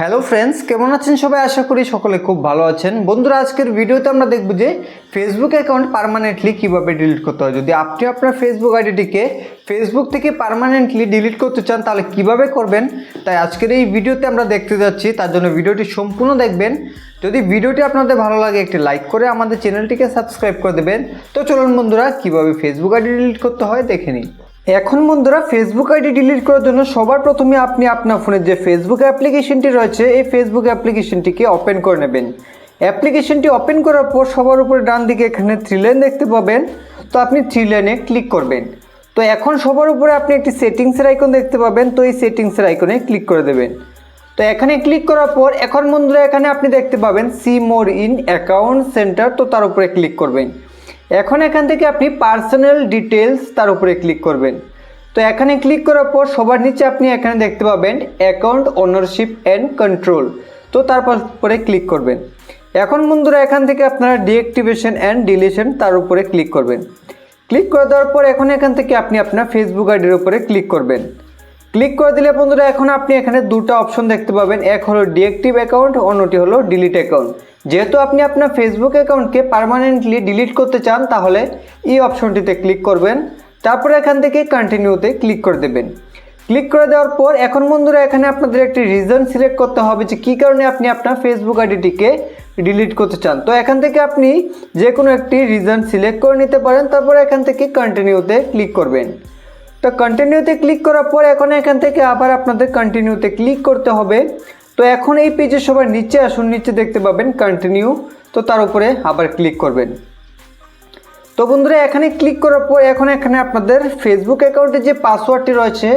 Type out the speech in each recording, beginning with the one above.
Hello friends কেমন আছেন সবাই? আশা করি সকলে খুব ভালো আছেন। বন্ধুরা, আজকের ভিডিওতে আমরা দেখব যে ফেসবুক অ্যাকাউন্ট পার্মানেন্টলি কীভাবে ডিলিট করতে হয়। যদি আপনি আপনার ফেসবুক আইডিটিকে ফেসবুক থেকে পার্মানেন্টলি ডিলিট করতে চান, তাহলে কীভাবে করবেন? তাই আজকের এই ভিডিওতে আমরা দেখতে যাচ্ছি। তার জন্য ভিডিওটি সম্পূর্ণ দেখবেন। যদি ভিডিওটি আপনাদের ভালো লাগে, একটি লাইক করে আমাদের চ্যানেলটিকে সাবস্ক্রাইব করে দেবেন। তো চলুন বন্ধুরা, কীভাবে ফেসবুক আইডি ডিলিট করতে হয়, দেখে নিন এখন বন্ধুরা ফেসবুক আইডি ডিলিট করার জন্য সবার প্রথমে আপনি আপনার ফোনের যে ফেসবুক অ্যাপ্লিকেশনটি রয়েছে, এই ফেসবুক অ্যাপ্লিকেশনটিকে ওপেন করে নেবেন। অ্যাপ্লিকেশনটি ওপেন করার পর সবার উপরে ডান দিকে এখানে থ্রি লাইন দেখতে পাবেন। তো আপনি থ্রি লাইনে ক্লিক করবেন। তো এখন সবার উপরে আপনি একটি সেটিংসের আইকন দেখতে পাবেন। তো এই সেটিংসের আইকনে ক্লিক করে দেবেন। তো এখানে ক্লিক করার পর এখন বন্ধুরা এখানে আপনি দেখতে পাবেন see more in account centre তো তার উপরে ক্লিক করবেন। এখন এখান থেকে আপনি পার্সোনাল ডিটেলস তার উপরে ক্লিক করবেন। তো এখানে ক্লিক করার পর সবার নিচে আপনি এখানে দেখতে পাবেন অ্যাকাউন্ট ওনারশিপ অ্যান্ড কন্ট্রোল তো তারপর পরে ক্লিক করবেন। এখন বন্ধুরা এখান থেকে আপনারা ডিঅ্যাক্টিভেশন অ্যান্ড ডিলিশন তার উপরে ক্লিক করবেন। ক্লিক করে দেওয়ার পর এখন এখান থেকে আপনি আপনার ফেসবুক আইডির উপরে ক্লিক করবেন। ক্লিক করে দিলে বন্ধুরা এখন আপনি এখানে দুটো অপশন দেখতে পাবেন। এক হলো ডিএক্টিভ অ্যাকাউন্ট অন্যটি হলো ডিলিট অ্যাকাউন্ট যেহেতু আপনি আপনার ফেসবুক অ্যাকাউন্টকে পার্মানেন্টলি ডিলিট করতে চান, তাহলে এই অপশনটিতে ক্লিক করবেন। তারপরে এখান থেকে কন্টিনিউতে ক্লিক করে দেবেন। ক্লিক করে দেওয়ার পর এখন বন্ধুরা, এখানে আপনাদের একটি রিজন সিলেক্ট করতে হবে যে কী কারণে আপনি আপনার ফেসবুক আইডিটিকে ডিলিট করতে চান। তো এখান থেকে আপনি যে কোনো একটি রিজন সিলেক্ট করে নিতে পারেন, তারপর এখান থেকে কন্টিনিউতে ক্লিক করবেন। তো কন্টিনিউতে ক্লিক করার পর এখন এখান থেকে আবার আপনাদের কন্টিনিউতে ক্লিক করতে হবে। তো এখন এই পেজে সবার নিচে আসুন, নিচে দেখতে পাবেন কন্টিনিউ তো তার উপরে আবার ক্লিক করবেন। তো বন্ধুরা, এখানে ক্লিক করার পর এখন এখানে আপনাদের ফেসবুক অ্যাকাউন্টে যে পাসওয়ার্ডটি রয়েছে,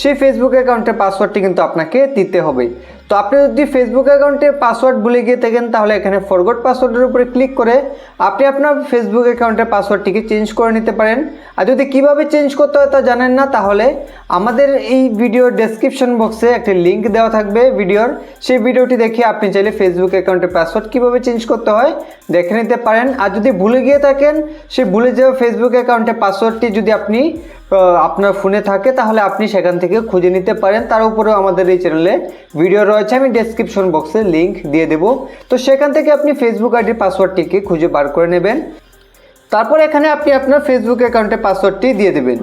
সেই ফেসবুক অ্যাকাউন্টের পাসওয়ার্ডটি কিন্তু আপনাকে দিতে হবে। তো আপনি যদি ফেসবুক অ্যাকাউন্টে পাসওয়ার্ড ভুলে গিয়ে থাকেন, তাহলে এখানে ফরগট পাসওয়ার্ডের উপরে ক্লিক করে আপনি আপনার ফেসবুক অ্যাকাউন্টের পাসওয়ার্ডটিকে চেঞ্জ করে নিতে পারেন। আর যদি কীভাবে চেঞ্জ করতে হয় তা জানেন না, তাহলে আমাদের এই ভিডিওর ডেসক্রিপশন বক্সে একটি লিঙ্ক দেওয়া থাকবে ভিডিওর সেই ভিডিওটি দেখে আপনি চাইলে ফেসবুক অ্যাকাউন্টের পাসওয়ার্ড কীভাবে চেঞ্জ করতে হয় দেখে নিতে পারেন। আর যদি ভুলে গিয়ে থাকেন, সেই ভুলে যাওয়া ফেসবুক অ্যাকাউন্টের পাসওয়ার্ডটি যদি আপনি আপনার ফোনে থাকে, তাহলে আপনি সেখান থেকে খুঁজে নিতে পারেন। তার উপরেও আমাদের এই চ্যানেলে ভিডিও রয়েছে, আমি ডেসক্রিপশন বক্সে লিঙ্ক দিয়ে দেবো। তো সেখান থেকে আপনি ফেসবুক আইডির পাসওয়ার্ডটিকে খুঁজে বার করে নেবেন। তারপর এখানে আপনি আপনার ফেসবুক অ্যাকাউন্টে পাসওয়ার্ডটি দিয়ে দেবেন।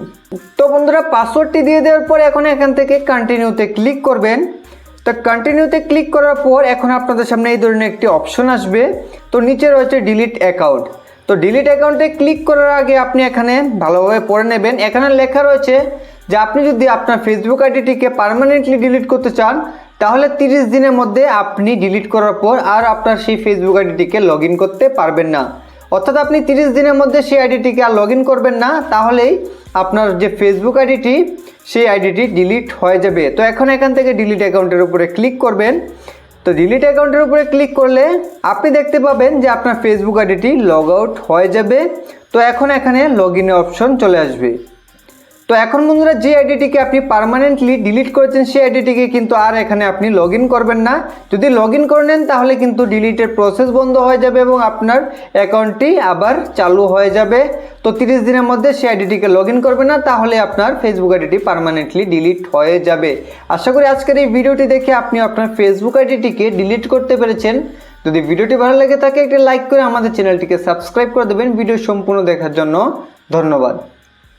তো বন্ধুরা পাসওয়ার্ডটি দিয়ে দেওয়ার পর এখন এখান থেকে কন্টিনিউতে ক্লিক করবেন। তো কন্টিনিউতে ক্লিক করার পর এখন আপনাদের সামনে এই ধরনের একটি অপশন আসবে। তো নিচে রয়েছে ডিলিট অ্যাকাউন্ট তো ডিলিট অ্যাকাউন্টে ক্লিক করার আগে আপনি এখানে ভালোভাবে পড়ে নেবেন। এখানে লেখা রয়েছে যে আপনি যদি আপনার ফেসবুক আইডিটিকে পার্মানেন্টলি ডিলিট করতে চান তাহলে তিরিশ দিনের মধ্যে আপনি ডিলিট করার পর আর আপনার সেই ফেসবুক আইডিটিকে লগ করতে পারবেন না। অর্থাৎ আপনি তিরিশ দিনের মধ্যে সেই আইডিটিকে আর লগ করবেন না, তাহলেই আপনার যে ফেসবুক আইডিটি সেই আইডিটি ডিলিট হয়ে যাবে। তো এখন এখান থেকে ডিলিট অ্যাকাউন্টের উপরে ক্লিক করবেন। তো ডিলিট অ্যাকাউন্টের উপরে ক্লিক করলে আপনি দেখতে পাবেন যে আপনার ফেসবুক আইডিটি লগ আউট হয়ে যাবে। তো এখন এখানে লগ অপশন চলে আসবে। তো এখন বন্ধুরা যে আইডিটিকে আপনি পার্মানেন্টলি ডিলিট করেছেন, সেই আইডিটিকে কিন্তু আর এখানে আপনি লগ করবেন না। যদি লগ ইন করে নেন, তাহলে কিন্তু ডিলিটের প্রসেস বন্ধ হয়ে যাবে এবং আপনার অ্যাকাউন্টটি আবার চালু হয়ে যাবে। তো তিরিশ দিনের মধ্যে সেই আইডিটিকে লগ ইন করবে না, তাহলে আপনার ফেসবুক আইডিটি পার্মানেন্টলি ডিলিট হয়ে যাবে। আশা করি আজকের এই ভিডিওটি দেখে আপনি আপনার ফেসবুক আইডিটিকে ডিলিট করতে পেরেছেন। যদি ভিডিওটি ভালো লাগে তাকে একটি লাইক করে আমাদের চ্যানেলটিকে সাবস্ক্রাইব করে দেবেন। ভিডিও সম্পূর্ণ দেখার জন্য ধন্যবাদ।